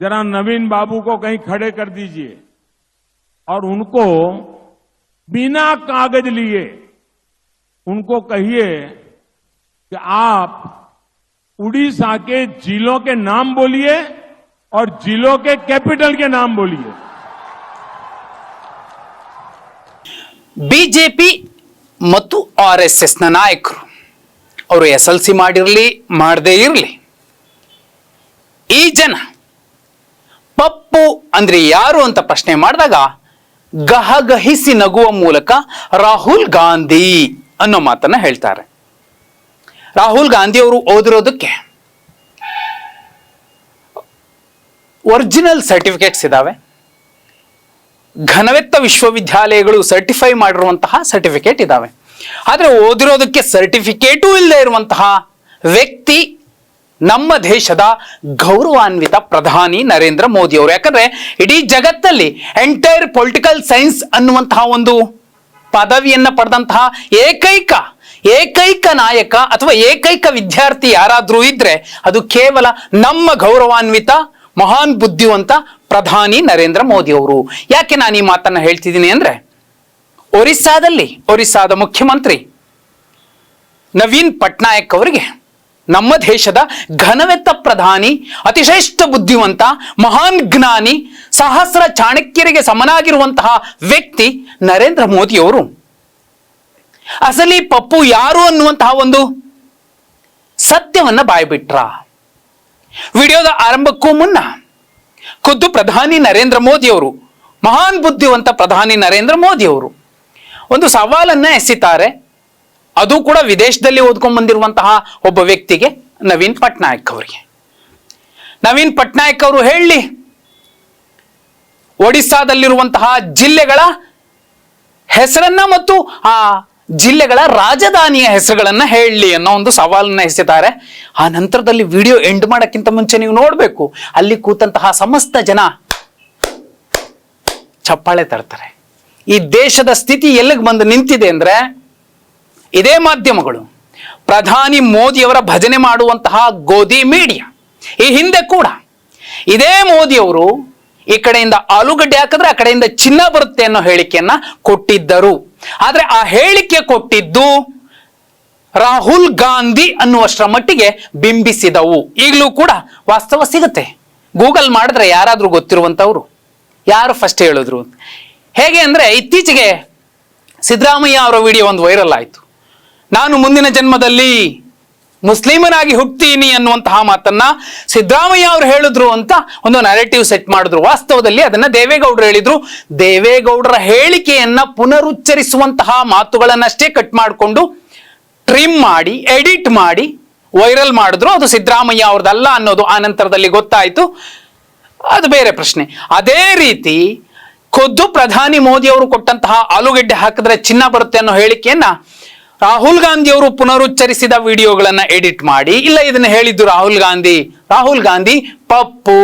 जरा नवीन बाबू को कहीं खड़े कर दीजिए और उनको बिना कागज लिए उनको कहिए कि आप उड़ीसा के जिलों के नाम बोलिए और जिलों के कैपिटल के नाम बोलिए ಬಿಜೆಪಿ ಮತ್ತು ಆರ್ ಎಸ್ ಎಸ್ ನ ನಾಯಕರು ಅವರು ಎಸ್ ಎಲ್ ಸಿ ಮಾಡಿರಲಿ ಮಾಡದೇ ಇರಲಿ ಈ ಜನ ಪಪ್ಪು ಅಂದ್ರೆ ಯಾರು ಅಂತ ಪ್ರಶ್ನೆ ಮಾಡಿದಾಗ ಗಹಗಹಿಸಿ ನಗುವ ಮೂಲಕ ರಾಹುಲ್ ಗಾಂಧಿ ಅನ್ನೋ ಮಾತನ್ನ ಹೇಳ್ತಾರೆ. ರಾಹುಲ್ ಗಾಂಧಿ ಅವರು ಓದಿರೋದಕ್ಕೆ ಒರಿಜಿನಲ್ ಸರ್ಟಿಫಿಕೇಟ್ಸ್ ಇದಾವೆ. ಘನವೆತ್ತ ವಿಶ್ವವಿದ್ಯಾಲಯಗಳು ಸರ್ಟಿಫೈ ಮಾಡಿರುವಂತಹ ಸರ್ಟಿಫಿಕೇಟ್ ಇದಾವೆ. ಆದರೆ ಓದಿರೋದಕ್ಕೆ ಸರ್ಟಿಫಿಕೇಟೂ ಇಲ್ಲದೆ ಇರುವಂತಹ ವ್ಯಕ್ತಿ ನಮ್ಮ ದೇಶದ ಗೌರವಾನ್ವಿತ ಪ್ರಧಾನಿ ನರೇಂದ್ರ ಮೋದಿ ಅವರು ಯಾಕಂದ್ರೆ ಇಡೀ ಜಗತ್ತಲ್ಲಿ ಎಂಟೈರ್ ಪೊಲಿಟಿಕಲ್ ಸೈನ್ಸ್ ಅನ್ನುವಂತಹ ಒಂದು ಪದವಿಯನ್ನ ಪಡೆದಂತಹ ಏಕೈಕ ಏಕೈಕ ನಾಯಕ ಅಥವಾ ಏಕೈಕ ವಿದ್ಯಾರ್ಥಿ ಯಾರಾದ್ರೂ ಇದ್ರೆ ಅದು ಕೇವಲ ನಮ್ಮ ಗೌರವಾನ್ವಿತ ಮಹಾನ್ ಬುದ್ಧಿವಂತ ಪ್ರಧಾನಿ ನರೇಂದ್ರ ಮೋದಿ ಅವರು ಯಾಕೆ ನಾನು ಈ ಮಾತನ್ನ ಹೇಳ್ತಿದ್ದೀನಿ ಅಂದ್ರೆ ಒರಿಸ್ಸಾದಲ್ಲಿ, ಒರಿಸ್ಸಾದ ಮುಖ್ಯಮಂತ್ರಿ ನವೀನ್ ಪಟ್ನಾಯಕ್ ಅವರಿಗೆ ನಮ್ಮ ದೇಶದ ಘನವೆತ್ತ ಪ್ರಧಾನಿ, ಅತಿಶ್ರೇಷ್ಠ ಬುದ್ಧಿವಂತ, ಮಹಾನ್ ಜ್ಞಾನಿ, ಸಹಸ್ರ ಚಾಣಕ್ಯರಿಗೆ ಸಮನಾಗಿರುವಂತಹ ವ್ಯಕ್ತಿ ನರೇಂದ್ರ ಮೋದಿಯವರು ಅಸಲಿ ಪಪ್ಪು ಯಾರು ಅನ್ನುವಂತಹ ಒಂದು ಸತ್ಯವನ್ನ ಬಾಯ್ಬಿಟ್ರ. ವಿಡಿಯೋದ ಆರಂಭಕ್ಕೂ ಮುನ್ನ ಖುದ್ದು ಪ್ರಧಾನಿ ನರೇಂದ್ರ ಮೋದಿ ಅವರು, ಮಹಾನ್ ಬುದ್ಧಿವಂತ ಪ್ರಧಾನಿ ನರೇಂದ್ರ ಮೋದಿಯವರು ಒಂದು ಸವಾಲನ್ನ ಎಸಿತಾರೆ. ಅದು ಕೂಡ ವಿದೇಶದಲ್ಲಿ ಓದ್ಕೊಂಡ್ ಬಂದಿರುವಂತಹ ಒಬ್ಬ ವ್ಯಕ್ತಿಗೆ ನವೀನ್ ಪಟ್ನಾಯಕ್ ಅವರಿಗೆ. ನವೀನ್ ಪಟ್ನಾಯಕ್ ಅವರು ಹೇಳಿ, ಒಡಿಸ್ಸಾದಲ್ಲಿರುವಂತಹ ಜಿಲ್ಲೆಗಳ ಹೆಸರನ್ನ ಮತ್ತು ಆ ಜಿಲ್ಲೆಗಳ ರಾಜಧಾನಿಯ ಹೆಸರುಗಳನ್ನ ಹೇಳಲಿ ಅನ್ನೋ ಒಂದು ಸವಾಲನ್ನ ಎಸೆತಾರೆ. ಆ ನಂತರದಲ್ಲಿ ವಿಡಿಯೋ ಎಂಡ್ ಮಾಡಕ್ಕಿಂತ ಮುಂಚೆ ನೀವು ನೋಡಬೇಕು, ಅಲ್ಲಿ ಕೂತಂತಹ ಸಮಸ್ತ ಜನ ಚಪ್ಪಾಳೆ ತರ್ತಾರೆ. ಈ ದೇಶದ ಸ್ಥಿತಿ ಎಲ್ಲಿಗೆ ಬಂದು ನಿಂತಿದೆ ಅಂದ್ರೆ ಇದೇ ಮಾಧ್ಯಮಗಳು. ಪ್ರಧಾನಿ ಮೋದಿಯವರ ಭಜನೆ ಮಾಡುವಂತಹ ಗೋಧಿ ಮೀಡಿಯಾ. ಈ ಹಿಂದೆ ಕೂಡ ಇದೇ ಮೋದಿಯವರು ಈ ಕಡೆಯಿಂದ ಆಲೂಗಡ್ಡೆ ಹಾಕಿದ್ರೆ ಆ ಕಡೆಯಿಂದ ಚಿನ್ನ ಬರುತ್ತೆ ಅನ್ನೋ ಹೇಳಿಕೆಯನ್ನ ಕೊಟ್ಟಿದ್ದರು. ಆದರೆ ಆ ಹೇಳಿಕೆ ಕೊಟ್ಟಿದ್ದು ರಾಹುಲ್ ಗಾಂಧಿ ಅನ್ನುವಷ್ಟರ ಮಟ್ಟಿಗೆ ಬಿಂಬಿಸಿದವು. ಈಗಲೂ ಕೂಡ ವಾಸ್ತವ ಸಿಗುತ್ತೆ. ಗೂಗಲ್ ಮಾಡಿದ್ರೆ ಯಾರಾದರೂ ಗೊತ್ತಿರುವಂಥವ್ರು ಯಾರು ಫಸ್ಟ್ ಹೇಳಿದ್ರು ಹೇಗೆ ಅಂದರೆ ಇತ್ತೀಚೆಗೆ ಸಿದ್ದರಾಮಯ್ಯ ಅವರ ವಿಡಿಯೋ ಒಂದು ವೈರಲ್ ಆಯಿತು. ನಾನು ಮುಂದಿನ ಜನ್ಮದಲ್ಲಿ ಮುಸ್ಲಿಮನಾಗಿ ಹುಟ್ತೀನಿ ಅನ್ನುವಂತಹ ಮಾತನ್ನ ಸಿದ್ದರಾಮಯ್ಯ ಅವರು ಹೇಳಿದ್ರು ಅಂತ ಒಂದು ನರೇಟಿವ್ ಸೆಟ್ ಮಾಡಿದ್ರು. ವಾಸ್ತವದಲ್ಲಿ ಅದನ್ನ ದೇವೇಗೌಡರು ಹೇಳಿದ್ರು. ದೇವೇಗೌಡರ ಹೇಳಿಕೆಯನ್ನ ಪುನರುಚ್ಚರಿಸುವಂತಹ ಮಾತುಗಳನ್ನಷ್ಟೇ ಕಟ್ ಮಾಡಿಕೊಂಡು ಟ್ರಿಮ್ ಮಾಡಿ ಎಡಿಟ್ ಮಾಡಿ ವೈರಲ್ ಮಾಡಿದ್ರು. ಅದು ಸಿದ್ದರಾಮಯ್ಯ ಅವ್ರದ್ದಲ್ಲ ಅನ್ನೋದು ಆ ನಂತರದಲ್ಲಿ ಗೊತ್ತಾಯ್ತು. ಅದು ಬೇರೆ ಪ್ರಶ್ನೆ. ಅದೇ ರೀತಿ ಖುದ್ದು ಪ್ರಧಾನಿ ಮೋದಿ ಅವರು ಕೊಟ್ಟಂತಹ ಆಲೂಗಡ್ಡೆ ಹಾಕಿದ್ರೆ ಚಿನ್ನ ಬರುತ್ತೆ ಅನ್ನೋ ಹೇಳಿಕೆಯನ್ನ ರಾಹುಲ್ ಗಾಂಧಿ ಅವರು ಪುನರುಚ್ಚರಿಸಿದ ವಿಡಿಯೋಗಳನ್ನ ಎಡಿಟ್ ಮಾಡಿ, ಇಲ್ಲ ಇದನ್ನ ಹೇಳಿದ್ದು ರಾಹುಲ್ ಗಾಂಧಿ ರಾಹುಲ್ ಗಾಂಧಿ ಪಪ್ಪು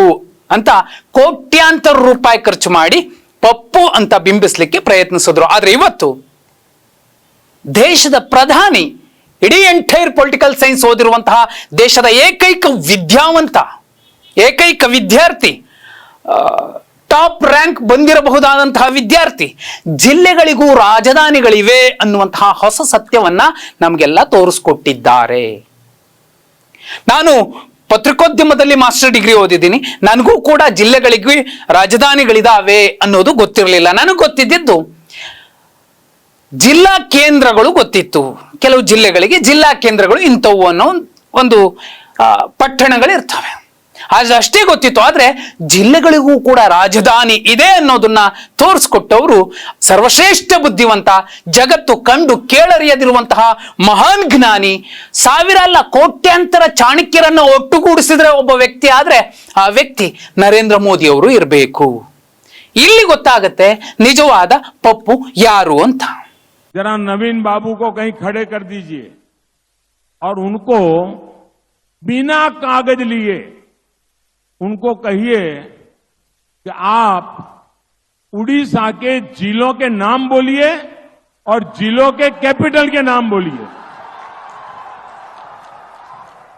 ಅಂತ ಕೋಟ್ಯಾಂತರ ರೂಪಾಯಿ ಖರ್ಚು ಮಾಡಿ ಪಪ್ಪು ಅಂತ ಬಿಂಬಿಸ್ಲಿಕ್ಕೆ ಪ್ರಯತ್ನಿಸಿದ್ರು. ಆದ್ರೆ ಇವತ್ತು ದೇಶದ ಪ್ರಧಾನಿ, ಇಡೀ ಎಂಟೈರ್ ಪೊಲಿಟಿಕಲ್ ಸೈನ್ಸ್ ಓದಿರುವಂತಹ ದೇಶದ ಏಕೈಕ ವಿದ್ಯಾವಂತ, ಏಕೈಕ ವಿದ್ಯಾರ್ಥಿ ಟಾಪ್ ರ್ಯಾಂಕ್ ಬಂದಿರಬಹುದಾದಂತಹ ವಿದ್ಯಾರ್ಥಿ. ಜಿಲ್ಲೆಗಳಿಗೂ ರಾಜಧಾನಿಗಳಿವೆ ಅನ್ನುವಂತಹ ಹೊಸ ಸತ್ಯವನ್ನ ನಮಗೆಲ್ಲ ತೋರಿಸ್ಕೊಟ್ಟಿದ್ದಾರೆ. ನಾನು ಪತ್ರಿಕೋದ್ಯಮದಲ್ಲಿ ಮಾಸ್ಟರ್ ಡಿಗ್ರಿ ಓದಿದ್ದೀನಿ. ನನಗೂ ಕೂಡ ಜಿಲ್ಲೆಗಳಿಗೂ ರಾಜಧಾನಿಗಳಿದಾವೆ ಅನ್ನೋದು ಗೊತ್ತಿರಲಿಲ್ಲ. ನನಗೆ ಗೊತ್ತಿದ್ದಿದ್ದು ಜಿಲ್ಲಾ ಕೇಂದ್ರಗಳು ಗೊತ್ತಿತ್ತು. ಕೆಲವು ಜಿಲ್ಲೆಗಳಿಗೆ ಜಿಲ್ಲಾ ಕೇಂದ್ರಗಳು ಇಂಥವು ಅನ್ನೋ ಒಂದು ಆ, ಪಟ್ಟಣಗಳು ಇರ್ತವೆ ಆದ್ರೆ ಅಷ್ಟೇ ಗೊತ್ತಿತ್ತು ಆದ್ರೆ ಜಿಲ್ಲೆಗಳಿಗೂ ಕೂಡ ರಾಜಧಾನಿ ಇದೆ ಅನ್ನೋದನ್ನ ತೋರಿಸ್ಕೊಟ್ಟವರು ಸರ್ವಶ್ರೇಷ್ಠ ಬುದ್ಧಿವಂತ ಜಗತ್ತು ಕಂಡು ಕೇಳರಿಯದಿರುವಂತಹ ಮಹಾನ್ ಜ್ಞಾನಿ ಸಾವಿರ ಅಲ್ಲ ಕೋಟ್ಯಾಂತರ ಚಾಣಕ್ಯರನ್ನ ಒಟ್ಟುಗೂಡಿಸಿದ್ರೆ ಒಬ್ಬ ವ್ಯಕ್ತಿ ಆದ್ರೆ ಆ ವ್ಯಕ್ತಿ ನರೇಂದ್ರ ಮೋದಿ ಅವರು ಇರಬೇಕು ಇಲ್ಲಿ ಗೊತ್ತಾಗತ್ತೆ ನಿಜವಾದ ಪಪ್ಪು ಯಾರು ಅಂತ जरा नवीन बाबू को कहीं खड़े कर दीजिए और उनको बिना कागज लिए उनको कहिए कि आप उड़ीसा के जिलों के नाम बोलिए और जिलों के कैपिटल के नाम बोलिए।